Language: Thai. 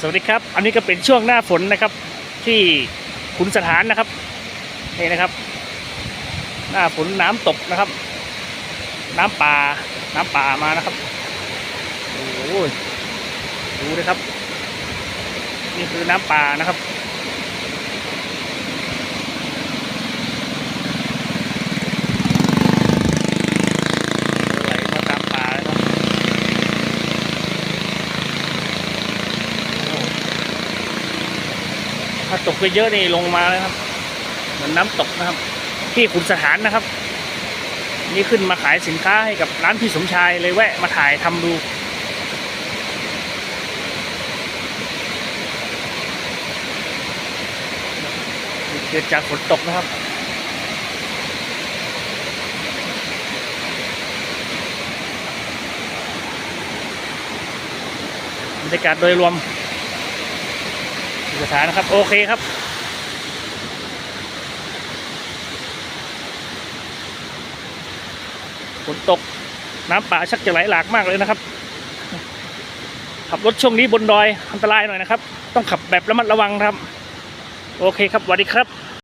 สวัสดีครับ อันนี้ก็เป็นช่วงหน้าฝนนะครับ ที่ขุนสถานนะครับนี่นะครับ หน้าฝนน้ำตกนะครับ น้ำป่า น้ำป่ามานะครับโอ้ยดูนะครับ นี่คือน้ำป่านะครับ ไหลมาตามป่าเลยครับโอ้ ถ้าตกไปเยอะนี่ลงมาเลยครับ เหมือนน้ำตกนะครับ ที่ขุนสถานนะครับ นี่ขึ้นมาขายสินค้าให้กับร้านพี่สมชายเลยแวะมาถ่ายทำดูเกิดจากฝนตกนะครับบรรยากาศโดยรวม สถานนะครับ โอเคครับฝนตกน้ำป่าชักจะไหลหลากมากเลยนะครับ ขับรถช่วงนี้บนดอยอันตรายหน่อยนะครับ ต้องขับแบบระมัดระวังครับ โอเคครับสวัสดีครับ